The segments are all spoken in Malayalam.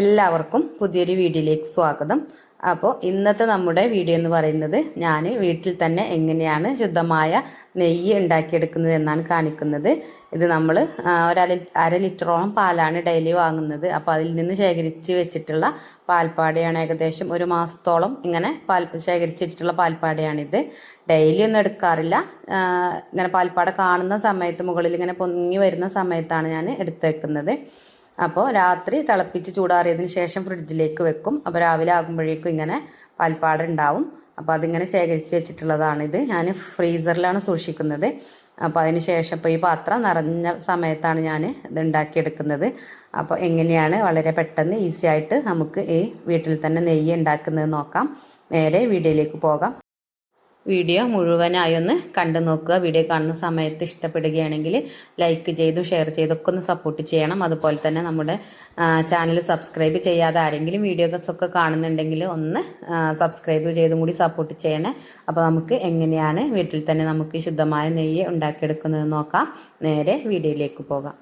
എല്ലാവർക്കും പുതിയൊരു വീഡിയോയിലേക്ക് സ്വാഗതം. അപ്പോൾ ഇന്നത്തെ നമ്മുടെ വീഡിയോ എന്ന് പറയുന്നത് ഞാൻ വീട്ടിൽ തന്നെ എങ്ങനെയാണ് ശുദ്ധമായ നെയ്യ് ഉണ്ടാക്കിയെടുക്കുന്നത് എന്നാണ് കാണിക്കുന്നത്. ഇത് നമ്മൾ ഒരര അര ലിറ്ററോളം പാലാണ് ഡെയിലി വാങ്ങുന്നത്. അപ്പോൾ അതിൽ നിന്ന് ശേഖരിച്ച് വെച്ചിട്ടുള്ള പാൽപ്പാടയാണ് ഏകദേശം ഒരു മാസത്തോളം ഇങ്ങനെ പാൽ ശേഖരിച്ച് വെച്ചിട്ടുള്ള പാൽപ്പാടയാണിത്. ഡെയിലി ഒന്നും എടുക്കാറില്ല. ഇങ്ങനെ പാൽപ്പാട കാണുന്ന സമയത്ത് മുകളിൽ ഇങ്ങനെ പൊങ്ങി വരുന്ന സമയത്താണ് ഞാൻ എടുത്തേക്കുന്നത് അപ്പോൾ രാത്രി തിളപ്പിച്ച് ചൂടാറിയതിന് ശേഷം ഫ്രിഡ്ജിലേക്ക് വെക്കും. അപ്പോൾ രാവിലെ ആകുമ്പോഴേക്കും ഇങ്ങനെ പാൽപ്പാട ഉണ്ടാവും. അപ്പോൾ അതിങ്ങനെ ശേഖരിച്ച് വെച്ചിട്ടുള്ളതാണ് ഇത്. ഞാൻ ഫ്രീസറിലാണ് സൂക്ഷിക്കുന്നത്. അപ്പോൾ അതിന് ശേഷം ഇപ്പോൾ ഈ പാത്രം നിറഞ്ഞ സമയത്താണ് ഞാൻ ഇത് ഉണ്ടാക്കിയെടുക്കുന്നത്. അപ്പോൾ എങ്ങനെയാണ് വളരെ പെട്ടെന്ന് ഈസി ആയിട്ട് നമുക്ക് ഈ വീട്ടിൽ തന്നെ നെയ്യ് ഉണ്ടാക്കുന്നത് നോക്കാം. നേരെ വീഡിയോയിലേക്ക് പോകാം. വീഡിയോ മുഴുവനായി ഒന്ന് കണ്ടു നോക്കുക. വീഡിയോ കാണുന്ന സമയത്ത് ഇഷ്ടപ്പെടുകയാണെങ്കിൽ ലൈക്ക് ചെയ്തും ഷെയർ ചെയ്തും ഒക്കെ ഒന്ന് സപ്പോർട്ട് ചെയ്യണം. അതുപോലെ തന്നെ നമ്മുടെ ചാനൽ സബ്സ്ക്രൈബ് ചെയ്യാതെ ആരെങ്കിലും വീഡിയോസ് ഒക്കെ കാണുന്നുണ്ടെങ്കിൽ ഒന്ന് സബ്സ്ക്രൈബ് ചെയ്തും കൂടി സപ്പോർട്ട് ചെയ്യണേ. അപ്പോൾ നമുക്ക് എങ്ങനെയാണ് വീട്ടിൽ തന്നെ നമുക്ക് ശുദ്ധമായ നെയ്യ് ഉണ്ടാക്കിയെടുക്കുന്നത് നോക്കാം. നേരെ വീഡിയോയിലേക്ക് പോകാം.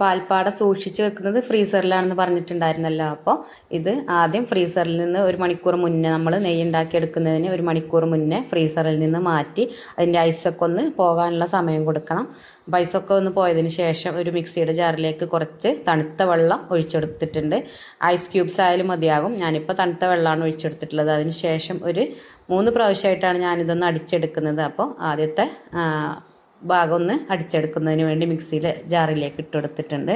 പാൽപ്പാട സൂക്ഷിച്ച് വെക്കുന്നത് ഫ്രീസറിലാണെന്ന് പറഞ്ഞിട്ടുണ്ടായിരുന്നല്ലോ. അപ്പോൾ ഇത് ആദ്യം ഫ്രീസറിൽ നിന്ന് ഒരു മണിക്കൂർ മുന്നേ നമ്മൾ നെയ്യ് ഉണ്ടാക്കിയെടുക്കുന്നതിന് ഒരു മണിക്കൂർ മുന്നേ ഫ്രീസറിൽ നിന്ന് മാറ്റി അതിന്റെ ഐസൊക്കെ ഒന്ന് പോകാനുള്ള സമയം കൊടുക്കണം. അപ്പോൾ ഐസൊക്കെ ഒന്ന് പോയതിന് ശേഷം ഒരു മിക്സിയുടെ ജാറിലേക്ക് കുറച്ച് തണുത്ത വെള്ളം ഒഴിച്ചെടുത്തിട്ടുണ്ട്. ഐസ് ക്യൂബ്സ് ആയാലും മതിയാകും. ഞാനിപ്പോൾ തണുത്ത വെള്ളമാണ് ഒഴിച്ചെടുത്തിട്ടുള്ളത്. അതിന് ശേഷം ഒരു മൂന്ന് പ്രാവശ്യമായിട്ടാണ് ഞാനിതൊന്ന് അടിച്ചെടുക്കുന്നത്. അപ്പോൾ ആദ്യത്തെ ഭാഗം ഒന്ന് അടിച്ചെടുക്കുന്നതിന് വേണ്ടി മിക്സിയിൽ ജാറിലേക്ക് ഇട്ടുകൊടുത്തിട്ടുണ്ട്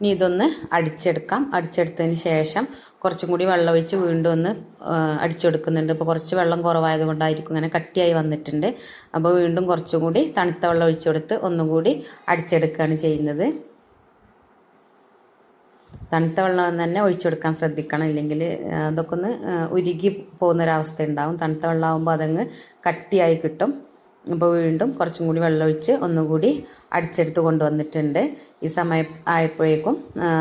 ഇനി ഇതൊന്ന് അടിച്ചെടുക്കാം. അടിച്ചെടുത്തതിന് ശേഷം കുറച്ചും കൂടി വെള്ളം ഒഴിച്ച് വീണ്ടും ഒന്ന് അടിച്ചെടുക്കുന്നുണ്ട്. ഇപ്പോൾ കുറച്ച് വെള്ളം കുറവായത് കൊണ്ടായിരിക്കും ഇങ്ങനെ കട്ടിയായി വന്നിട്ടുണ്ട്. അപ്പോൾ വീണ്ടും കുറച്ചും കൂടി തണുത്ത വെള്ളം ഒഴിച്ചു കൊടുത്ത് ഒന്നും കൂടി അടിച്ചെടുക്കുകയാണ് ചെയ്യുന്നത്. തണുത്ത വെള്ളം തന്നെ ഒഴിച്ചു കൊടുക്കാൻ ശ്രദ്ധിക്കണം. ഇല്ലെങ്കിൽ അതൊക്കെ ഒന്ന് ഉരുകി പോകുന്നൊരവസ്ഥ ഉണ്ടാവും. തണുത്ത വെള്ളമാകുമ്പോൾ അതങ്ങ് കട്ടിയായി കിട്ടും. അപ്പോൾ വീണ്ടും കുറച്ചും കൂടി വെള്ളമൊഴിച്ച് ഒന്നുകൂടി അടിച്ചെടുത്ത് കൊണ്ടുവന്നിട്ടുണ്ട്. ഈ സമയം ആയപ്പോഴേക്കും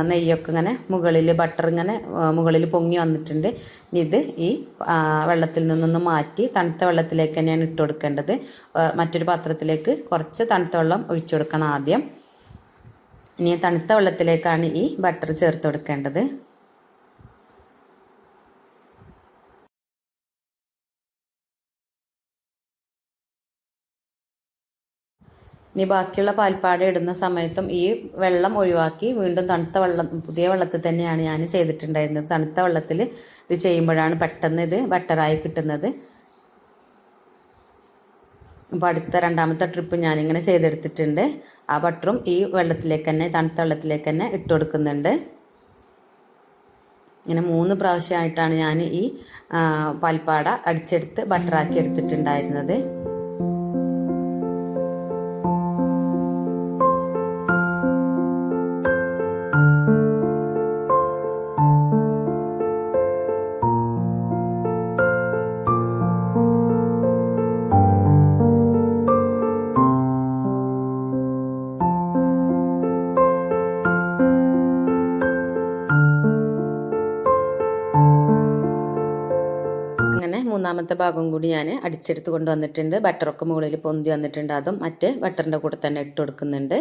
നെയ്യൊക്കെ ഇങ്ങനെ മുകളിൽ ബട്ടർ ഇങ്ങനെ മുകളിൽ പൊങ്ങി വന്നിട്ടുണ്ട്. ഇത് ഈ വെള്ളത്തിൽ നിന്നൊന്ന് മാറ്റി തണുത്ത വെള്ളത്തിലേക്ക് തന്നെയാണ് ഇട്ട് കൊടുക്കേണ്ടത്. മറ്റൊരു പാത്രത്തിലേക്ക് കുറച്ച് തണുത്ത വെള്ളം ഒഴിച്ചു കൊടുക്കണം ആദ്യം. ഇനി തണുത്ത വെള്ളത്തിലേക്കാണ് ഈ ബട്ടർ ചേർത്ത് കൊടുക്കേണ്ടത്. ഇനി ബാക്കിയുള്ള പാൽപ്പാട ഇടുന്ന സമയത്തും ഈ വെള്ളം ഒഴിവാക്കി വീണ്ടും തണുത്ത വെള്ളം പുതിയ വെള്ളത്തിൽ തന്നെയാണ് ഞാൻ ചെയ്തിട്ടുണ്ടായിരുന്നത്. തണുത്ത വെള്ളത്തിൽ ഇത് ചെയ്യുമ്പോഴാണ് പെട്ടെന്ന് ഇത് ബട്ടറായി കിട്ടുന്നത്. അപ്പോൾ അടുത്ത രണ്ടാമത്തെ ട്രിപ്പ് ഞാനിങ്ങനെ ചെയ്തെടുത്തിട്ടുണ്ട്. ആ ബട്ടറും ഈ വെള്ളത്തിലേക്ക് തന്നെ തണുത്ത വെള്ളത്തിലേക്ക് തന്നെ ഇട്ട് കൊടുക്കുന്നുണ്ട്. ഇങ്ങനെ മൂന്ന് പ്രാവശ്യമായിട്ടാണ് ഞാൻ ഈ പാൽപ്പാട അടിച്ചെടുത്ത് ബട്ടറാക്കി എടുത്തിട്ടുണ്ടായിരുന്നത്. മൂന്നാമത്തെ ഭാഗം കൂടി ഞാൻ അടിച്ചെടുത്ത് കൊണ്ടുവന്നിട്ടുണ്ട്. ബട്ടറൊക്കെ മുകളിൽ പൊന്തി വന്നിട്ടുണ്ട്. അതും മറ്റേ ബട്ടറിന്റെ കൂടെ തന്നെ ഇട്ട് കൊടുക്കുന്നുണ്ട്.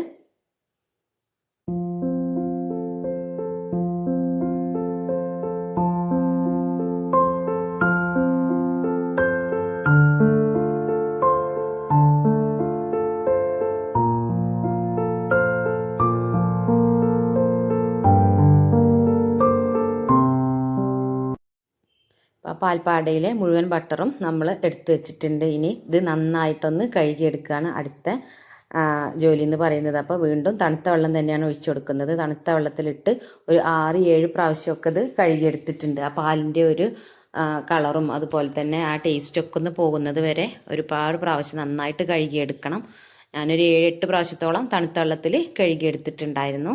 പാൽപ്പാടയിലെ മുഴുവൻ ബട്ടറും നമ്മൾ എടുത്തു വെച്ചിട്ടുണ്ട്. ഇനി ഇത് നന്നായിട്ടൊന്ന് കഴുകിയെടുക്കുകയാണ് അടുത്ത ജോലി എന്ന് പറയുന്നത്. അപ്പോൾ വീണ്ടും തണുത്ത വെള്ളം തന്നെയാണ് ഒഴിച്ചു കൊടുക്കുന്നത്. തണുത്ത വെള്ളത്തിലിട്ട് ഒരു ആറ് ഏഴ് പ്രാവശ്യമൊക്കെ ഇത് കഴുകിയെടുത്തിട്ടുണ്ട്. ആ പാലിന്റെ ഒരു കളറും അതുപോലെ തന്നെ ആ ടേസ്റ്റൊക്കെ ഒന്ന് പോകുന്നത് വരെ ഒരുപാട് പ്രാവശ്യം നന്നായിട്ട് കഴുകിയെടുക്കണം. ഞാനൊരു ഏഴെട്ട് പ്രാവശ്യത്തോളം തണുത്ത വെള്ളത്തിൽ കഴുകിയെടുത്തിട്ടുണ്ടായിരുന്നു.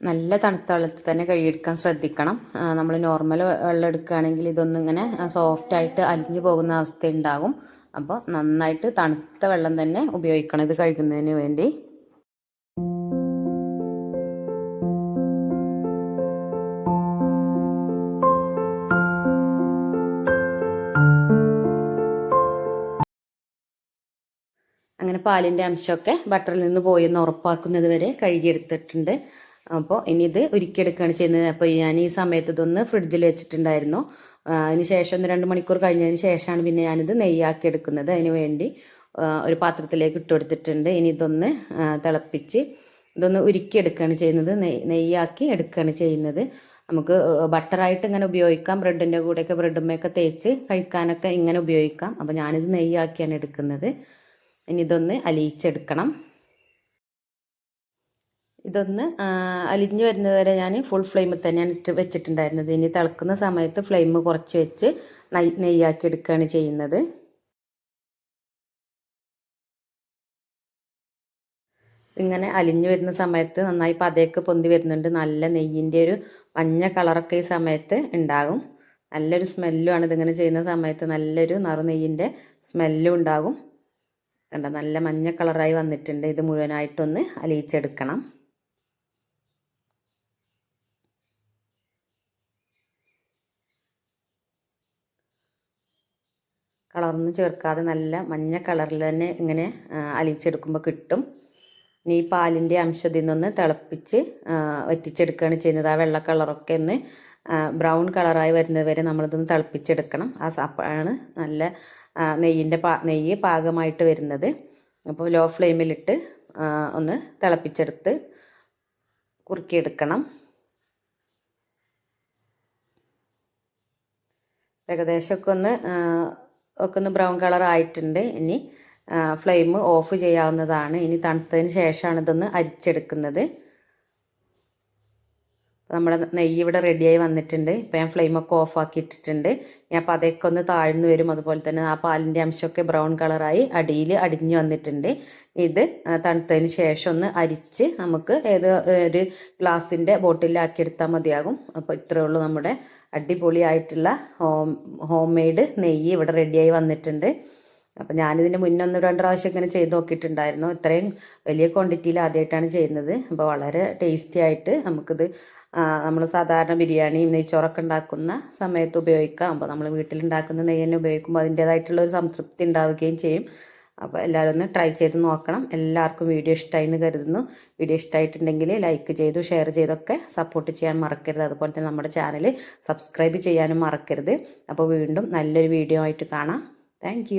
നല്ല തണുത്ത വെള്ളത്തിൽ തന്നെ കഴുകിയെടുക്കാൻ ശ്രദ്ധിക്കണം. നമ്മൾ നോർമൽ വെള്ളം എടുക്കുകയാണെങ്കിൽ ഇതൊന്നും ഇങ്ങനെ സോഫ്റ്റായിട്ട് അലിഞ്ഞു പോകുന്ന അവസ്ഥ ഉണ്ടാകും അപ്പോൾ നന്നായിട്ട് തണുത്ത വെള്ളം തന്നെ ഉപയോഗിക്കണം ഇത് കഴുകുന്നതിന് വേണ്ടി. അങ്ങനെ പാലിന്റെ അംശമൊക്കെ ബട്ടറിൽ നിന്ന് പോയി എന്ന് ഉറപ്പാക്കുന്നത് വരെ കഴുകിയെടുത്തിട്ടുണ്ട്. അപ്പോൾ ഇനി ഇത് ഉരുക്കിയെടുക്കുകയാണ് ചെയ്യുന്നത്. അപ്പോൾ ഞാൻ ഈ സമയത്ത് ഇതൊന്ന് ഫ്രിഡ്ജിൽ വെച്ചിട്ടുണ്ടായിരുന്നു. അതിന് ശേഷം ഒന്ന് രണ്ട് മണിക്കൂർ കഴിഞ്ഞതിന് ശേഷമാണ് പിന്നെ ഞാനിത് നെയ്യാക്കി എടുക്കുന്നത്. അതിന് വേണ്ടി ഒരു പാത്രത്തിലേക്ക് ഇട്ട് കൊടുത്തിട്ടുണ്ട്. ഇനി ഇതൊന്ന് തിളപ്പിച്ച് ഇതൊന്ന് ഉരുക്കി ഉരുക്കിയെടുക്കുകയാണ് ചെയ്യുന്നത്. നെയ് നെയ്യാക്കി എടുക്കുകയാണ് ചെയ്യുന്നത്. നമുക്ക് ബട്ടറായിട്ട് ഇങ്ങനെ ഉപയോഗിക്കാം. ബ്രെഡിന്റെ കൂടെയൊക്കെ ബ്രെഡുമ്മയൊക്കെ തേച്ച് കഴിക്കാനൊക്കെ ഇങ്ങനെ ഉപയോഗിക്കാം. അപ്പോൾ ഞാനിത് നെയ്യാക്കിയാണ് എടുക്കുന്നത്. ഇനി ഇതൊന്ന് അലിയിച്ചെടുക്കണം. ഇതൊന്ന് അലിഞ്ഞ് വരുന്നത് വരെ ഞാൻ ഫുൾ ഫ്ലെയിമിൽ തന്നെയാണ് ഇട്ട് വെച്ചിട്ടുണ്ടായിരുന്നത്. ഇനി തിളക്കുന്ന സമയത്ത് ഫ്ലെയിം കുറച്ച് വെച്ച് നെയ്യാക്കി എടുക്കുകയാണ് ചെയ്യുന്നത്. ഇങ്ങനെ അലിഞ്ഞു വരുന്ന സമയത്ത് നന്നായി പതയൊക്കെ പൊന്തി വരുന്നുണ്ട്. നല്ല നെയ്യിന്റെ ഒരു മഞ്ഞ കളറൊക്കെ ഈ സമയത്ത് ഉണ്ടാകും. നല്ലൊരു സ്മെല്ലുമാണ് ഇതിങ്ങനെ ചെയ്യുന്ന സമയത്ത്. നല്ലൊരു നറുനെയ്യിന്റെ സ്മെല്ലും ഉണ്ടാകും. കണ്ട? നല്ല മഞ്ഞ കളറായി വന്നിട്ടുണ്ട്. ഇത് മുഴുവനായിട്ടൊന്ന് അലിയിച്ചെടുക്കണം. കളറൊന്നും ചേർക്കാതെ നല്ല മഞ്ഞ കളറിൽ തന്നെ ഇങ്ങനെ അലിയിച്ചെടുക്കുമ്പോൾ കിട്ടും. ഇനി ഈ പാലിന്റെ അംശത്തിൽ നിന്നൊന്ന് തിളപ്പിച്ച് വറ്റിച്ചെടുക്കുകയാണ് ചെയ്യുന്നത്. ആ വെള്ള കളറൊക്കെ ഒന്ന് ബ്രൗൺ കളറായി വരുന്നത് വരെ നമ്മളിതൊന്ന് തിളപ്പിച്ചെടുക്കണം. ആ അപ്പോഴാണ് നല്ല നെയ്യിന്റെ പാ നെയ്യ് പാകമായിട്ട് വരുന്നത്. അപ്പോൾ ലോ ഫ്ലെയിമിലിട്ട് ഒന്ന് തിളപ്പിച്ചെടുത്ത് കുറുക്കിയെടുക്കണം. ഏകദേശമൊക്കെ ഒന്ന് ഒക്കെ ഒന്ന് ബ്രൗൺ കളർ ആയിട്ടുണ്ട്. ഇനി ഫ്ലെയിം ഓഫ് ചെയ്യാവുന്നതാണ്. ഇനി തണുത്തതിന് ശേഷമാണ് ഇതൊന്ന് അരിച്ചെടുക്കുന്നത്. നമ്മുടെ നെയ്യ് ഇവിടെ റെഡിയായി വന്നിട്ടുണ്ട്. ഇപ്പം ഞാൻ ഫ്ലെയിമൊക്കെ ഓഫ് ആക്കിയിട്ടിട്ടുണ്ട് ഞാൻ അപ്പോൾ അതൊക്കെ ഒന്ന് താഴ്ന്നു വരും. അതുപോലെ തന്നെ ആ പാലിന്റെ അംശമൊക്കെ ബ്രൗൺ കളറായി അടിയിൽ അടിഞ്ഞു വന്നിട്ടുണ്ട്. ഇത് തണുത്തതിന് ശേഷം ഒന്ന് അരിച്ച് നമുക്ക് ഏത് ഒരു ഗ്ലാസിന്റെ ബോട്ടിലാക്കി എടുത്താൽ മതിയാകും. അപ്പോൾ ഇത്രയേ ഉള്ളൂ നമ്മുടെ അടിപൊളിയായിട്ടുള്ള ഹോം ഹോം മെയ്ഡ് നെയ്യ് ഇവിടെ റെഡിയായി വന്നിട്ടുണ്ട്. അപ്പം ഞാനിതിന്റെ മുന്നേ ഒന്ന് രണ്ട് പ്രാവശ്യം ഇങ്ങനെ ചെയ്ത് നോക്കിയിട്ടുണ്ടായിരുന്നു. ഇത്രയും വലിയ ക്വാണ്ടിറ്റിയിൽ ആദ്യമായിട്ടാണ് ചെയ്യുന്നത്. അപ്പോൾ വളരെ ടേസ്റ്റി ആയിട്ട് നമുക്കിത് നമ്മൾ സാധാരണ ബിരിയാണിയും നെയ്ച്ചോറൊക്കെ ഉണ്ടാക്കുന്ന സമയത്ത് ഉപയോഗിക്കാം. അപ്പോൾ നമ്മൾ വീട്ടിലുണ്ടാക്കുന്ന നെയ്യ് തന്നെ ഉപയോഗിക്കുമ്പോൾ അതിന്റേതായിട്ടുള്ള ഒരു സംതൃപ്തി ഉണ്ടാവുകയും ചെയ്യും. അപ്പോൾ എല്ലാവരും ഒന്ന് ട്രൈ ചെയ്ത് നോക്കണം. എല്ലാവർക്കും വീഡിയോ ഇഷ്ടമായി എന്ന് കരുതുന്നു. വീഡിയോ ഇഷ്ടമായിട്ടുണ്ടെങ്കിൽ ലൈക്ക് ചെയ്തു ഷെയർ ചെയ്തൊക്കെ സപ്പോർട്ട് ചെയ്യാൻ മറക്കരുത്. അതുപോലെ തന്നെ നമ്മുടെ ചാനൽ സബ്സ്ക്രൈബ് ചെയ്യാനും മറക്കരുത്. അപ്പോൾ വീണ്ടും നല്ലൊരു വീഡിയോ ആയിട്ട് കാണാം. താങ്ക്